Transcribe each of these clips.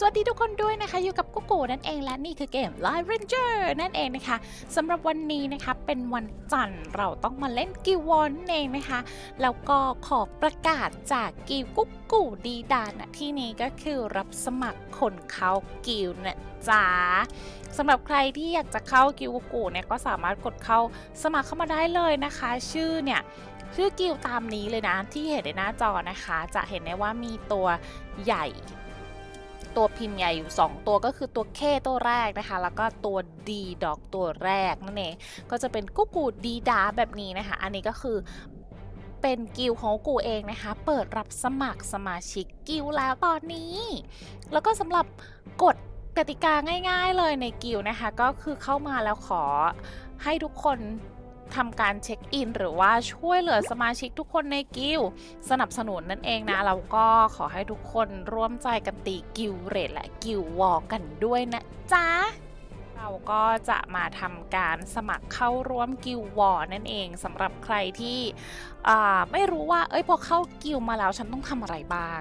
สวัสดีทุกคนด้วยนะคะ อยู่กับกุ๊กกูนั่นเองและนี่คือเกม Live Ranger นั่นเองนะคะสำหรับวันนี้นะคะเป็นวันจันทร์เราต้องมาเล่นกิววอนนั่นเองนะคะ แล้วก็ขอประกาศจากกิวกุ๊กกูดีดานนะที่นี้ก็คือรับสมัครคนเข้ากิวนะจ๊ะสำหรับใครที่อยากจะเข้ากิวกุ๊กกูเนี่ยก็สามารถกดเข้าสมัครเข้ามาได้เลยนะคะ ชื่อเนี่ยชื่อกิวตามนี้เลยนะที่เห็นในหน้าจอนะคะ จะเห็นได้ว่ามีตัวใหญ่ ตัวพิมพ์ใหญ่อยู่ 2 ตัวก็คือตัว K ตัวแรกนะคะ แล้วก็ตัว D ดอกตัวแรกนั่นเองก็จะเป็นกุ๊กูดีดาแบบนี้นะคะ อันนี้ก็คือเป็นกิลด์ของกูเองนะคะ เปิดรับสมัครสมาชิกกิลด์แล้วตอนนี้ แล้วก็สำหรับกฎกติกาง่าย ๆ เลยในกิลด์นะคะ ก็คือเข้ามาแล้วขอให้ทุกคน ทำการเช็คอิน หรือว่าช่วยเหลือสมาชิกทุกคนในกิลสนับสนุนนั่นเองนะแล้วก็ขอให้ทุกคนร่วมใจกันตีกิลเรทและกิลวอลกันด้วยนะจ๊ะเราก็จะมาทำการสมัครเข้าร่วมกิลวอร์นั่นเองสำหรับใครที่ไม่รู้ว่า เอ้ยพอเข้ากิลมาแล้วฉันต้องทำอะไรบ้าง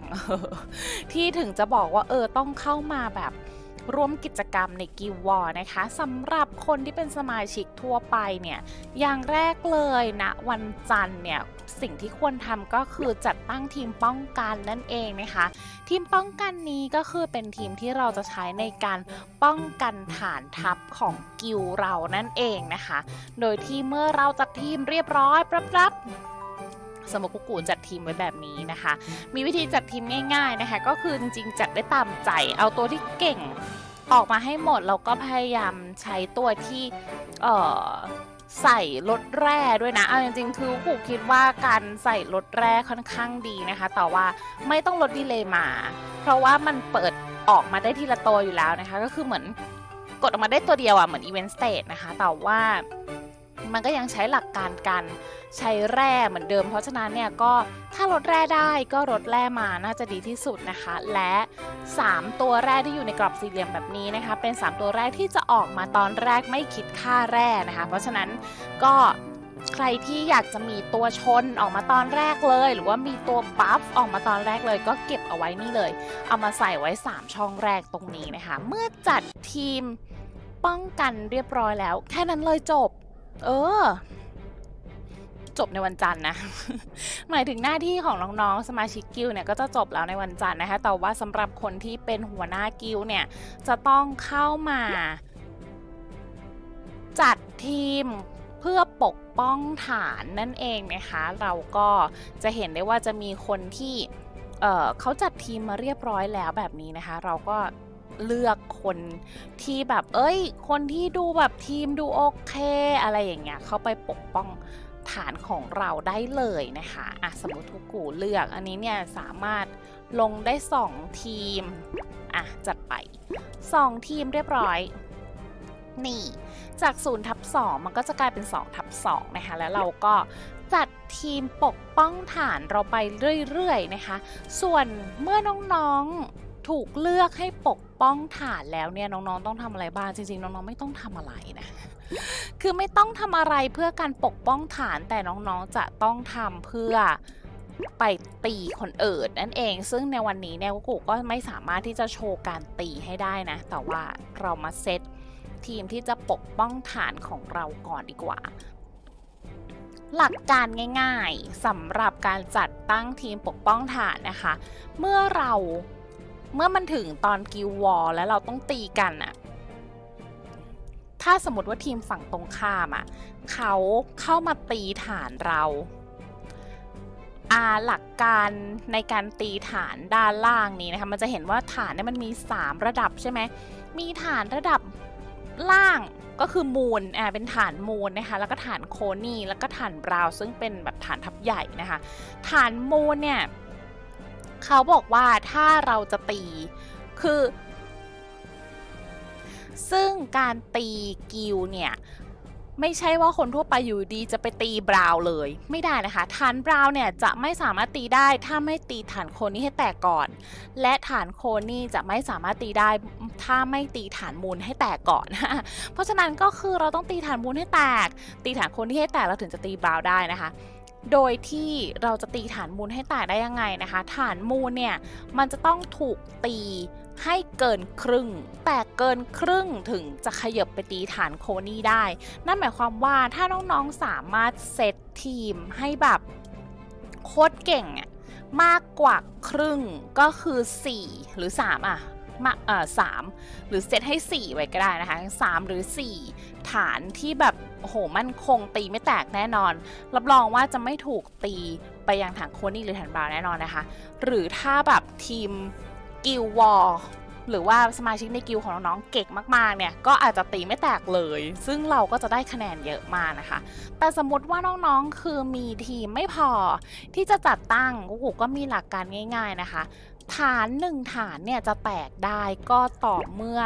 ที่ถึงจะบอกว่าเออต้องเข้ามาแบบ ร่วมกิจกรรมในกิลด์วอร์นะคะสำหรับคนที่เป็นสมาชิกทั่วไปเนี่ยอย่างแรกเลยนะวันจันทร์เนี่ยสิ่งที่ควรทำก็คือจัดตั้งทีมป้องกันนั่นเองนะคะ ทีมป้องกันนี้ก็คือเป็นทีมที่เราจะใช้ในการป้องกันฐานทัพของกิลด์เรานั่นเองนะคะ โดยที่เมื่อเราจัดทีมเรียบร้อยปั๊บๆ สมมติกุกูจัดทีมไว้แบบนี้นะคะ มีวิธีจัดทีมง่าย ๆนะคะ ก็คือจริงๆ จัดได้ตามใจ เอาตัวที่เก่งออกมาให้หมด แล้วก็พยายามใช้ตัวที่เอ่อใส่ลดแร่ด้วยนะ เอาจริงๆ คือกูคิดว่าการใส่ลดแร่ค่อนข้างดีนะคะ แต่ว่าไม่ต้องลดดีเลย์มา เพราะว่ามันเปิดออกมาได้ทีละตัวอยู่แล้วนะคะ ก็คือเหมือนกดออกมาได้ตัวเดียวอะ่ะ เหมือนอีเวนต์สเตทนะคะ แต่ว่า มันก็ยังใช้หลักการการใช้แร่เหมือนเดิม เพราะฉะนั้นเนี่ยก็ถ้าลดแร่ได้ก็ลดแร่มาน่าจะดีที่สุดนะคะ และ 3 ตัวแร่ที่อยู่ในกรอบสี่เหลี่ยมแบบนี้นะคะ เป็น 3 ตัวแรกที่จะออกมาตอนแรกไม่คิดค่าแร่นะคะ เพราะฉะนั้นก็ใครที่อยากจะมีตัวชนออกมาตอนแรกเลย หรือว่ามีตัวบัฟออกมาตอนแรกเลย ก็เก็บเอาไว้นี่เลย เอามาใส่ไว้ 3 ช่องแรกตรงนี้นะคะ เมื่อจัดทีมป้องกันเรียบร้อยแล้ว แค่นั้นเลยจบ เออ จบในวันจันทร์นะ หมายถึงหน้าที่ของน้องๆสมาชิกกิลเนี่ยก็จะจบแล้วในวันจันทร์นะคะ แต่ว่าสำหรับคนที่เป็นหัวหน้ากิลเนี่ย จะต้องเข้ามา จัดทีมเพื่อปกป้องฐานนั่นเองนะคะ เราก็จะเห็นได้ว่าจะมีคนที่เเขาจัดทีมมาเรียบร้อยแล้วแบบนี้นะคะ เราก็ เลือกคนที่แบบ เอ้ย คนที่ดูแบบทีมดูโอเค อะไรอย่างเงี้ยเข้าไปปกป้องฐานของเราได้เลยนะคะอะสมมติทุกกูเลือก อันนี้เนี่ยสามารถลงได้ 2 ทีม อะ จัดไป 2 ทีมเรียบร้อย นี่ จาก0ทับ2มันก็จะกลายเป็น2ทับ2นะคะ แล้วเราก็จัดทีมปกป้องฐานเราไปเรื่อย ๆ นะคะ ส่วนเมื่อน้อง ๆ ถูกเลือกให้ปกป้องฐานแล้วเนี่ยน้องๆ ต้องทำอะไรบ้างจริงๆ น้องๆ ไม่ต้องทำอะไรนะ คือไม่ต้องทำอะไรเพื่อการปกป้องฐานแต่น้องๆ จะต้องทำเพื่อไปตีคนอื่นนั่นเอง ซึ่งในวันนี้เนี่ยกูก็ไม่สามารถที่จะโชว์การตีให้ได้นะ แต่ว่าเรามาเซตทีมที่จะปกป้องฐานของเราก่อนดีกว่า หลักการง่าย ๆสำหรับการจัดตั้งทีมปกป้องฐานนะคะ เมื่อเรา เมื่อมันถึงตอนกิลวอลแล้วเราต้องตีกันอะถ้าสมมติว่าทีมฝั่งตรงข้ามอะเขาเข้ามาตีฐานเราอาหลักการในการตีฐานด้านล่างนี้นะคะมันจะเห็นว่าฐานเนี่ยมันมี 3 ระดับใช่ไหมมีฐานระดับล่างก็คือมูลอ่าเป็นฐานมูลนะคะแล้วก็ฐานโคนี่แล้วก็ฐานบราวซึ่งเป็นแบบฐานทับใหญ่นะคะฐานมูลเนี่ย เขาบอกว่าถ้าเราจะตีคือ ซึ่งการตีกิลเนี่ย ไม่ใช่ว่าคนทั่วไปอยู่ดีจะไปตีบราวเลย ไม่ได้นะคะฐานบราวเนี่ยจะไม่สามารถตีได้ถ้าไม่ตีฐานโคนี่ให้แตกก่อน และฐานโคนี่จะไม่สามารถตีได้ถ้าไม่ตีฐานมูลให้แตกก่อน เพราะฉะนั้นก็คือเราต้องตีฐานมูลให้แตก ตีฐานโคนี่ให้แตกเราถึงจะตีบราวได้นะคะ โดยที่เราจะตีฐานมูลให้แตกได้ยังไงนะคะ ฐานมูลเนี่ยมันจะต้องถูกตีให้เกินครึ่ง แต่เกินครึ่งถึงจะขยับไปตีฐานโคนี่ได้ นั่นหมายความว่าถ้าน้องๆสามารถเซตทีมให้แบบโคตรเก่งอะมากกว่าครึ่งก็คือ 4 หรือ 3 อะมาเอ่อสามหรือเซตให้ 4 ไว้ก็ได้นะคะ 3 หรือ 4 ฐานที่แบบโอ้โหมั่นคงตีไม่แตกแน่นอน รับรองว่าจะไม่ถูกตีไปยังฐานโคนี่หรือฐานบราวแน่นอนนะคะ หรือถ้าแบบทีมกิลวอลหรือว่าสมาชิกในกิลของน้องๆเก่งมากๆเนี่ยก็อาจจะตีไม่แตกเลย ซึ่งเราก็จะได้คะแนนเยอะมากนะคะ แต่สมมติว่าน้องๆคือมีทีมไม่พอที่จะจัดตั้งกูก็มีหลักการง่าย ๆนะคะ ฐานหนึ่งฐานเนี่ยจะแตกได้ก็ต่อเมื่อ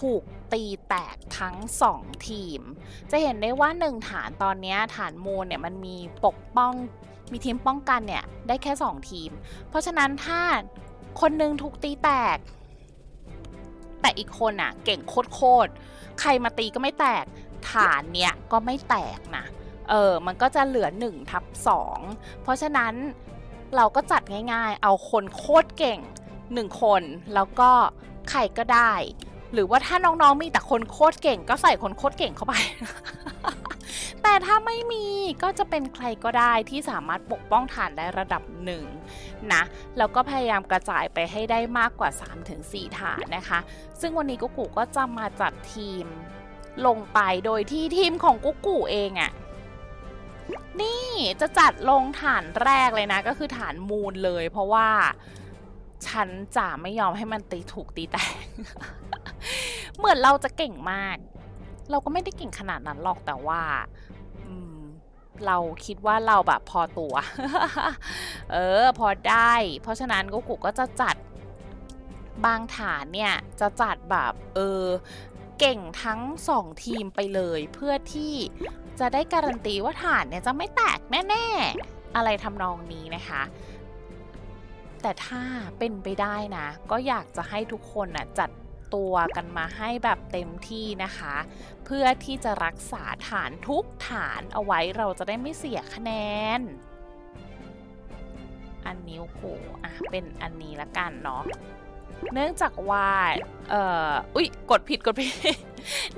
ถูก ตีแตกทั้ง 2 ทีม จะเห็นได้ว่า 1 ฐานตอนนี้ฐานมูลเนี่ยมันมีปกป้องมีทีมป้องกันเนี่ยได้แค่ 2 ทีม เพราะฉะนั้นถ้าคนหนึงถูกตีแตก แต่อีกคนอะเก่งโคตรใครมาตีก็ไม่แตก ฐานเนี้ยก็ไม่แตกนะเออ มันก็จะเหลือ1ทับ2เพราะฉะนั้นเราก็จัดง่ายๆ เอาคนโคตรเก่ง 1 คน แล้วก็ใครก็ได้ หรือว่าถ้าน้องๆมีแต่คนโคตรเก่ง ก็ใส่คนโคตรเก่งเข้าไป แต่ถ้าไม่มีก็จะเป็นใครก็ได้ที่สามารถปกป้องฐานได้ระดับหนึ่งนะแล้วก็พยายามกระจายไปให้ได้มากกว่า 3-4 ฐานนะคะ ซึ่งวันนี้กุ๊กกูก็จะมาจัดทีมลงไปโดยที่ทีมของกุ๊กกูเองอะ่ะนี่จะจัดลงฐานแรกเลยนะ ก็คือฐานมูลเลย เพราะว่าฉันจะไม่ยอมให้มันตีถูกตีแตก เหมือนเราจะเก่งมาก เราก็ไม่ได้เก่งขนาดนั้นหรอกแต่ว่าเราคิดว่าเราแบบพอตัว เออ พอได้ เพราะฉะนั้นกุ๊กกูก็จะจัดบางฐานเนี่ย จะจัดแบบ เออ เก่งทั้งสองทีมไปเลยเพื่อที่จะได้การันตีว่าฐานเนี่ยจะไม่แตกแน่ ๆ อะไรทำนองนี้นะคะ แต่ถ้าเป็นไปได้นะ ก็อยากจะให้ทุกคนน่ะจัด ตัวกันมาให้แบบเต็มที่นะคะ เพื่อที่จะรักษาฐานทุกฐานเอาไว้เราจะได้ไม่เสียคะแนน อันนิ้วกูอะเป็นอันนี้ละกันเนาะเนื่องจากว่าเอ่ออุ๊ย กดผิดกดผิด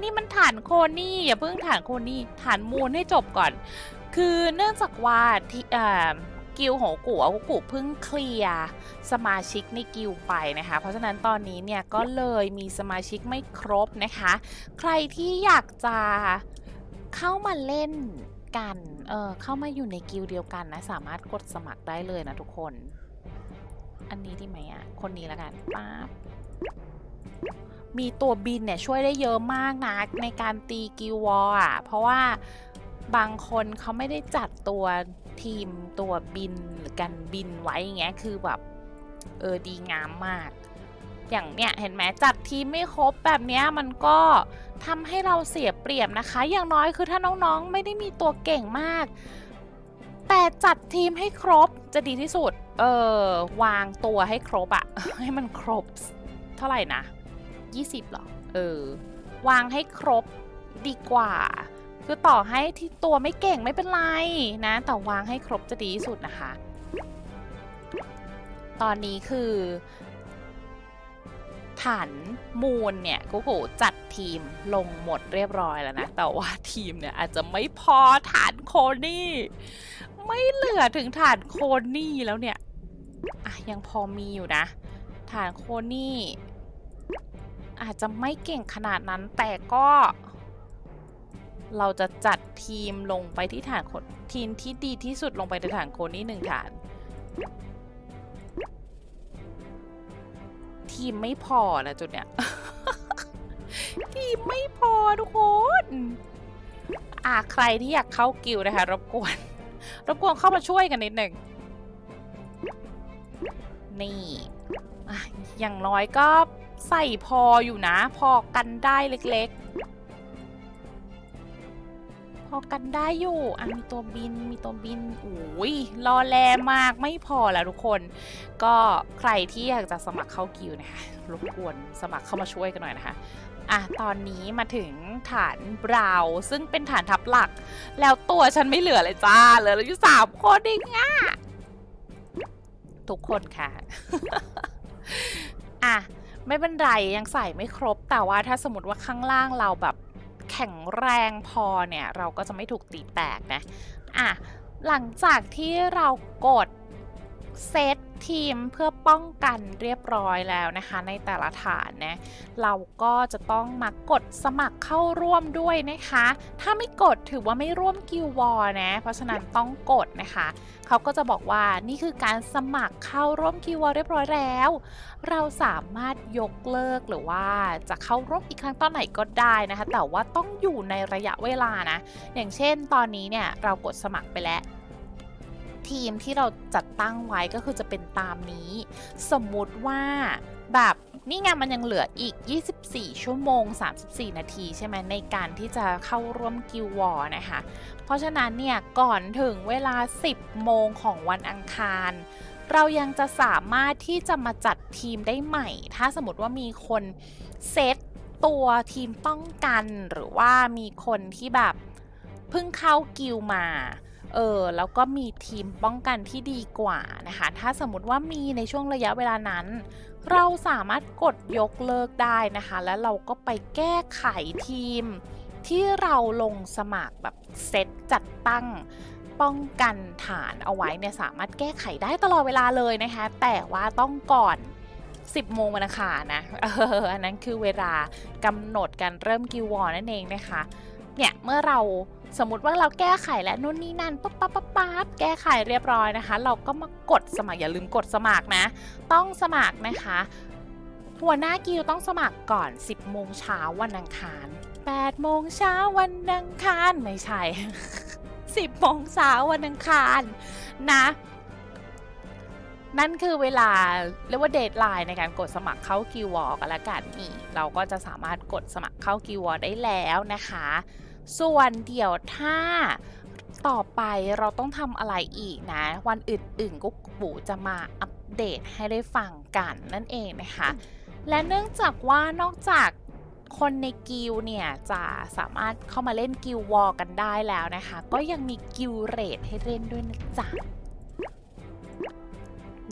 นี่มันฐานโคนี่อย่าเพิ่งฐานโคนี่ฐานมูลให้จบก่อน คือเนื่องจากว่าที่เอ่อ กิลของกูอะกูเพิ่งเคลียร์สมาชิกในกิลไปนะคะ เพราะฉะนั้นตอนนี้เนี่ยก็เลยมีสมาชิกไม่ครบนะคะ ใครที่อยากจะเข้ามาเล่นกัน เออเข้ามาอยู่ในกิลเดียวกันนะ สามารถกดสมัครได้เลยนะทุกคน อันนี้ดีไหมอะ คนนี้แล้วกันป๊าบมีตัวบินเนี่ยช่วยได้เยอะมากนะ ในการตีกิลวอลอะ เพราะว่าบางคนเขาไม่ได้จัดตัว ทีมตัวบินหรือกันบินไว้อย่างเงี้ยคือแบบเออดีงามมาก อย่างเนี้ยเห็นไหมจัดทีมไม่ครบแบบเนี้ยมันก็ทำให้เราเสียเปรียบนะคะ อย่างน้อยคือถ้าน้องๆไม่ได้มีตัวเก่งมาก แต่จัดทีมให้ครบจะดีที่สุด เออวางตัวให้ครบอะให้มันครบ เท่าไหร่นะ 20หรอเออวางให้ครบดีกว่า คือต่อให้ที่ตัวไม่เก่งไม่เป็นไรนะ แต่วางให้ครบจะดีที่สุดนะคะ ตอนนี้คือฐานมูลเนี่ยกูกูจัดทีมลงหมดเรียบร้อยแล้วนะ แต่ว่าทีมเนี่ยอาจจะไม่พอฐานโคนี่ ไม่เหลือถึงฐานโคนี่แล้วเนี่ยอะยังพอมีอยู่นะ ฐานโคนี่ อาจจะไม่เก่งขนาดนั้นแต่ก็ เราจะจัดทีมลงไปที่ฐานโคนทีมที่ดีที่สุดลงไปในฐานโคนี่หนึ่งฐาน ทีมไม่พอนะจุดเนี้ย ทีมไม่พอทุกคน อะใครที่อยากเข้ากิลนะคะ รบกวน รบกวนเข้ามาช่วยกันนิดหนึ่ง นี่อย่างน้อยก็ใส่พออยู่นะ พอกันได้เล็กๆ อกันได้อยู่อะมีตัวบินมีตัวบินอุ้ยรอแลมากไม่พอแล้วทุกคน ก็ใครที่อยากจะสมัครเข้ากิวนะคะรบกวนสมัครเข้ามาช่วยกันหน่อยนะคะอะตอนนี้มาถึงฐานบราวซึ่งเป็นฐานทัพหลัก แล้วตัวฉันไม่เหลือเลยจ้าเหลืออยู่สามคนเองอะทุกคนค่ะ อะไม่เป็นไรยังใส่ไม่ครบแต่ว่าถ้าสมมติว่าข้างล่างเราแบบ แข็งแรงพอเนี่ย เราก็จะไม่ถูกตีแตกนะ อะ หลังจากที่เรากด เซตทีมเพื่อป้องกันเรียบร้อยแล้วนะคะ ในแต่ละฐานนะเราก็จะต้องมากดสมัครเข้าร่วมด้วยนะคะ ถ้าไม่กดถือว่าไม่ร่วมกิลวอร์นะ เพราะฉะนั้นต้องกดนะคะ เขาก็จะบอกว่านี่คือการสมัครเข้าร่วมกิลวอร์เรียบร้อยแล้ว เราสามารถยกเลิกหรือว่าจะเข้าร่วมอีกครั้งตอนไหนก็ได้นะคะ แต่ว่าต้องอยู่ในระยะเวลานะ อย่างเช่นตอนนี้เนี่ยเรากดสมัครไปแล้ว ทีมที่เราจัดตั้งไว้ก็คือจะเป็นตามนี้ สมมุติว่าแบบนี่ไงมันยังเหลืออีก 24 ชั่วโมง 34 นาที ใช่ไหมในการที่จะเข้าร่วมกิลวอร์นะคะ เพราะฉะนั้นเนี่ยก่อนถึงเวลา 10 โมงของวันอังคาร เรายังจะสามารถที่จะมาจัดทีมได้ใหม่ ถ้าสมมติว่ามีคนเซตตัวทีมป้องกันหรือว่ามีคนที่แบบเพิ่งเข้ากิลมา เออแล้วก็มีทีมป้องกันที่ดีกว่านะคะ ถ้าสมมติว่ามีในช่วงระยะเวลานั้น เราสามารถกดยกเลิกได้นะคะ แล้วเราก็ไปแก้ไขทีม ที่เราลงสมัครแบบเซตจัดตั้งป้องกันฐานเอาไว้เนี่ยสามารถแก้ไขได้ตลอดเวลาเลยนะคะ แต่ว่าต้องก่อน 10 โมงวันอังคารนะเอออันนั้นคือเวลากำหนดการเริ่มกิววอร์นั่นเองนะคะ เนี่ยเมื่อเราสมมติว่าเราแก้ไขและนู่นนี่นั่นปั๊บปั๊บปั๊บปั๊บแก้ไขเรียบร้อยนะคะ เราก็มากดสมัครอย่าลืมกดสมัครนะ ต้องสมัครนะคะ หัวหน้ากิลต้องสมัครก่อน 10 โมงเช้าวันอังคาร 8 โมงเช้าวันอังคารไม่ใช่ 10 โมงเช้าวันอังคารนะนั่นคือเวลาเรียกว่าเดทไลน์ในการกดสมัครเข้ากิววอร์กันละกันนี่เราก็จะสามารถกดสมัครเข้ากิววอร์ได้แล้วนะคะ ส่วนเดี๋ยวถ้าต่อไปเราต้องทำอะไรอีกนะ วันอื่นๆกุ๊กปูจะมาอัปเดตให้ได้ฟังกันนั่นเองนะคะ และเนื่องจากว่านอกจากคนในกิลเนี่ยจะสามารถเข้ามาเล่นกิลวอลกันได้แล้วนะคะ ก็ยังมีกิลเรทให้เล่นด้วยนะจ๊ะ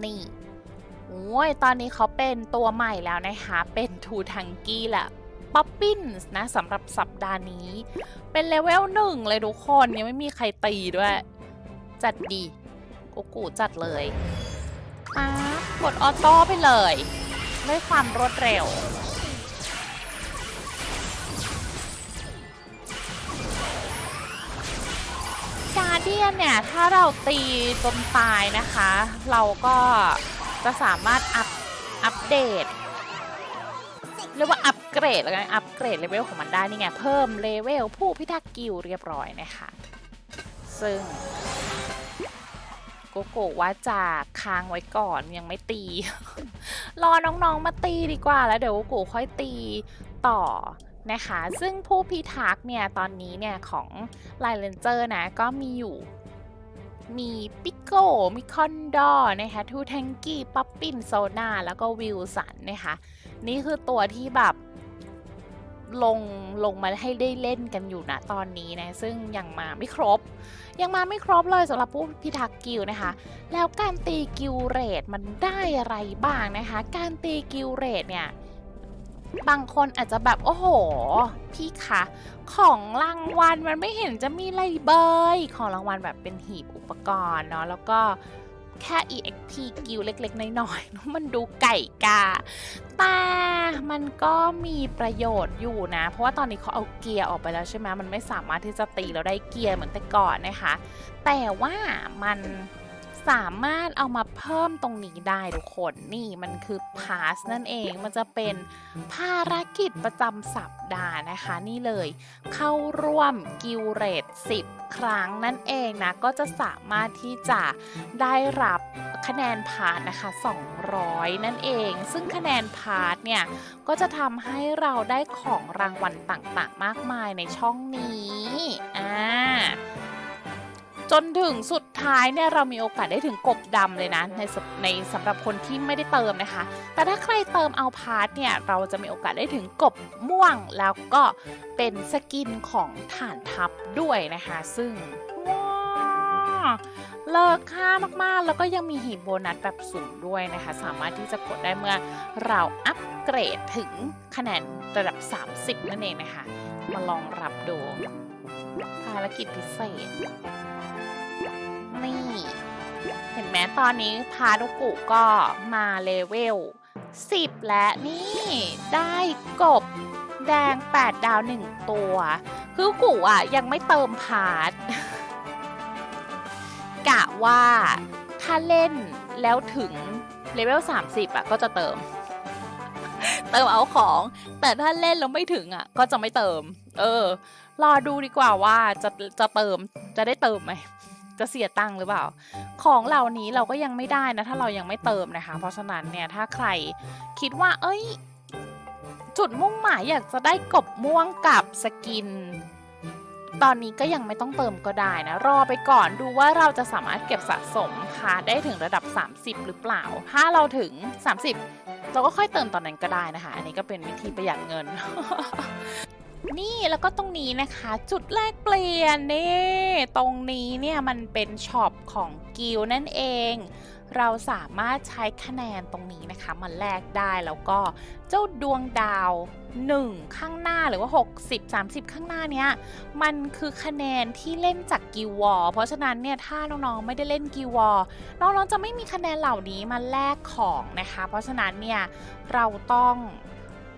นี่โอ้ยตอนนี้เขาเป็นตัวใหม่แล้วนะคะ เป็นทูทังกี้แหละ ป๊อปปิ้นนะสำหรับสัปดาห์นี้ เป็นเลเวลหนึ่งเลยทุกคนยังไม่มีใครตีด้วย จัดดีโอ้กูจัดเลยอะกดออโต้ไปเลย ด้วยความรวดเร็วการเดียนเนี่ย ถ้าเราตีจนตายนะคะ เราก็จะสามารถอัพอัปเดต เรียกว่าอัป เกรดแล้วกันอัปเกรดเลเวลของมันได้นี่ไง เพิ่มเลเวลผู้พิทักษ์กิลเรียบร้อยนะคะ ซึ่งโกโกะว่าจะค้างไว้ก่อนยังไม่ตี รอน้องๆมาตีดีกว่าแล้วเดี๋ยวโกโกะค่อยตีต่อนะคะ ซึ่งผู้พิทักษ์เนี่ย ตอนนี้เนี่ย ของไลเลนเจอร์นะ ก็มีอยู่มีปิโก้มีคอนดอร์นะคะทูแทงกี้ป๊อปปินโซนาแล้วก็วิลสันนะคะ นี่คือตัวที่แบบ ลงลงมาให้ได้เล่นกันอยู่นะตอนนี้นะซึ่งยังมาไม่ครบ ยังมาไม่ครบเลยสำหรับผู้พิทักษ์กิลนะคะ แล้วการตีกิลเรทมันได้อะไรบ้างนะคะ การตีกิลเรทเนี่ยบางคนอาจจะแบบ โอ้โห พี่คะของรางวัลมันไม่เห็นจะมีอะไรเบย ของรางวัลแบบเป็นหีบอุปกรณ์เนาะแล้วก็ แค่ EXP กิลเล็กๆ น้อยๆ มันดูไก่กา แต่มันก็มีประโยชน์อยู่นะ เพราะว่าตอนนี้เขาเอาเกียร์ออกไปแล้วใช่ไหมมันไม่สามารถที่จะตีเราได้เกียร์เหมือนแต่ก่อนนะคะ แต่ว่ามัน สามารถเอามาเพิ่มตรงนี้ได้ทุกคนนี่มันคือพาสนั่นเองมันจะเป็นภารกิจประจำสัปดาห์นะคะ นี่เลย เข้าร่วมกิลเรต10 ครั้งนั่นเองนะ ก็จะสามารถที่จะได้รับคะแนนพาร์ทนะคะ 200 นั่นเอง ซึ่งคะแนนพาร์ทเนี่ย ก็จะทำให้เราได้ของรางวัลต่างๆ มากมายในช่องนี้ จนถึงสุดท้ายเนี่ยเรามีโอกาสได้ถึงกบดำเลยนะในสำในสำหรับคนที่ไม่ได้เติมนะคะ แต่ถ้าใครเติมเอาพาร์ทเนี่ยเราจะมีโอกาสได้ถึงกบม่วงแล้วก็เป็นสกินของฐานทัพด้วยนะคะ ซึ่งว้าเลิกค่ามากๆ แล้วก็ยังมีหีบโบนัสแบบสุ่มด้วยนะคะ สามารถที่จะกดได้เมื่อเราอัปเกรดถึงคะแนนระดับ 30 นั่นเองนะคะ มาลองรับดูภารกิจพิเศษ นี่ เห็นไหมตอนนี้พาดุกุก็มาเลเวล 10 และนี่ได้กบแดง 8 ดาว 1 ตัว คือกูอะ ยังไม่เติมพาร์ทกะว่าถ้าเล่นแล้วถึงเลเวล 30 อะ ก็จะเติม เติมเอาของ แต่ถ้าเล่นแล้วไม่ถึงอะ ก็จะไม่เติม เออ รอดูดีกว่าว่าจะจะเติมจะได้เติมไหม จะเสียตังค์หรือเปล่า ของเหล่านี้เราก็ยังไม่ได้นะ ถ้าเรายังไม่เติมนะคะ เพราะฉะนั้นเนี่ยถ้าใครคิดว่า เอ้ย จุดมุ่งหมายอยากจะได้กบม่วงกับสกิน ตอนนี้ก็ยังไม่ต้องเติมก็ได้นะ รอไปก่อนดูว่าเราจะสามารถเก็บสะสมค่ะได้ถึงระดับ 30 หรือเปล่า ถ้าเราถึง 30เราก็ค่อยเติมตอนนั้นก็ได้นะคะ อันนี้ก็เป็นวิธีประหยัดเงิน นี่แล้วก็ตรงนี้นะคะ จุดแลกเปลี่ยนนี่ตรงนี้เนี่ยมันเป็นช็อปของกิลนั่นเอง เราสามารถใช้คะแนนตรงนี้นะคะมาแลกได้แล้วก็เจ้าดวงดาว 1 ข้างหน้าหรือว่า 60 30 ข้างหน้าเนี้ยมันคือคะแนนที่เล่นจากกิวอร์เพราะฉะนั้นเนี่ยถ้าน้องๆไม่ได้เล่นกิวอร์น้องๆจะไม่มีคะแนนเหล่านี้มาแลกของนะคะ เพราะฉะนั้นเนี่ยเราต้อง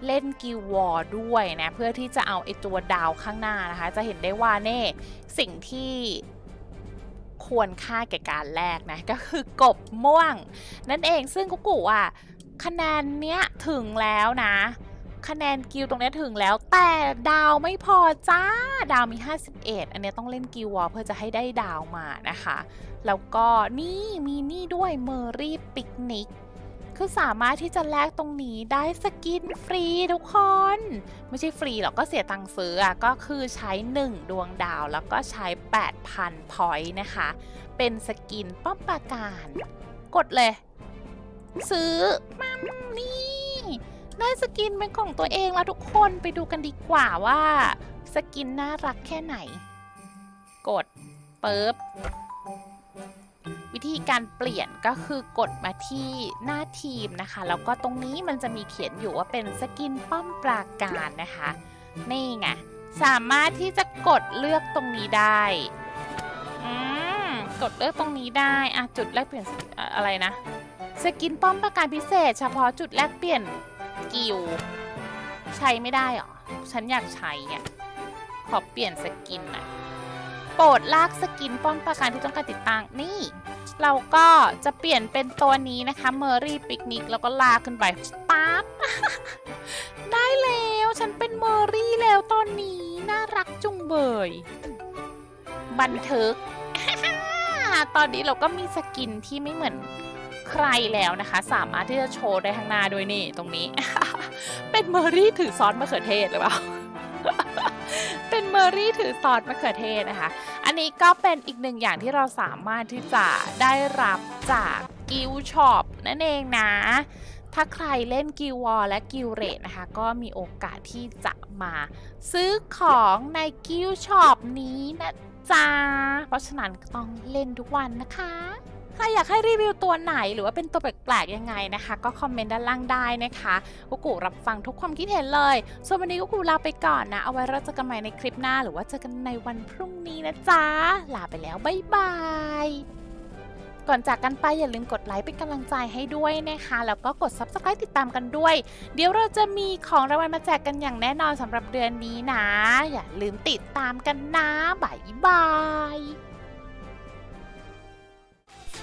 เล่นกิลวอร์ด้วยนะเพื่อที่จะเอาไอตัวดาวข้างหน้านะคะ จะเห็นได้ว่าเน่สิ่งที่ควรค่าแก่การแลกนะก็คือกบม่วง นั่นเองซึ่งกุ๊กูอะคะแนนเนี้ยถึงแล้วนะ คะแนนกิลตรงเนี้ยถึงแล้ว แต่ดาวไม่พอจ้าดาวมี 51 อันเนี้ยต้องเล่นกิลวอลเพื่อจะให้ได้ดาวมานะคะ แล้วก็นี่มีนี่ด้วยเมอรี่ปิกนิก คือสามารถที่จะแลกตรงนี้ได้สกินฟรีทุกคน ไม่ใช่ฟรีหรอกก็เสียตังค์ซื้ออะก็คือใช้ 1 ดวงดาวแล้วก็ใช้ 8,000 พอยต์นะคะ เป็นสกินป้อมปราการ กดเลย ซื้อมัมนี่ได้สกินเป็นของตัวเองแล้วทุกคนไปดูกันดีกว่าว่า สกินน่ารักแค่ไหน กดเปิบ วิธีการเปลี่ยนก็คือกดมาที่หน้าทีมนะคะ แล้วก็ตรงนี้มันจะมีเขียนอยู่ว่าเป็นสกินป้อมปราการนะคะ นี่ไง สามารถที่จะกดเลือกตรงนี้ได้อืมกดเลือกตรงนี้ได้อะจุดแลกเปลี่ยนอะไรนะ สกินป้อมประการพิเศษ เฉพาะจุดแลกเปลี่ยนกิลใช้ไม่ได้หรอ ฉันอยากใช้อะขอเปลี่ยนสกินหน่อย โปรดลากสกินป้อมประการที่ต้องการติดตั้งนี่ เราก็จะเปลี่ยนเป็นตัวนี้นะคะเมอรี่ปิกนิกแล้วก็ลากขึ้นไปปั๊บได้แล้วฉันเป็นเมอรี่แล้วตอนนี้น่ารักจุงเบย บันทึกตอนนี้เราก็มีสกินที่ไม่เหมือนใครแล้วนะคะ สามารถที่จะโชว์ได้ข้างหน้าด้วยนี่ตรงนี้ เป็นเมอรี่ถือซอสมะเขือเทศหรือเปล่า เป็นเมอรี่ถือซอสมะเขือเทศนะคะ อันนี้ก็เป็นอีกหนึ่งอย่างที่เราสามารถที่จะได้รับจากกิลช็อปนั่นเองนะ ถ้าใครเล่นกิลวอลและกิลเรทนะคะ ก็มีโอกาสที่จะมาซื้อของในกิลช็อปนี้นะจ๊ะ เพราะฉะนั้นต้องเล่นทุกวันนะคะ ใครอยากให้รีวิวตัวไหนหรือว่าเป็นตัวแปลกๆยังไงนะคะ ก็คอมเมนต์ด้านล่างได้นะคะกุกูรับฟังทุกความคิดเห็นเลย ส่วนวันนี้กุกูลาไปก่อนนะ เอาไว้เราจอกันใหม่ในคลิปหน้า หรือว่าเจอกันในวันพรุ่งนี้นะจ๊ะ ลาไปแล้วบ๊ายบายก่อนจากกันไปอย่าลืมกดไลค์เป็นกำลังใจให้ด้วยนะคะ แล้วก็กด subscribe ติดตามกันด้วย เดี๋ยวเราจะมีของรางวัลมาแจกกันอย่างแน่นอนสำหรับเดือนนี้นะ อย่าลืมติดตามกันนะบ๊ายบาย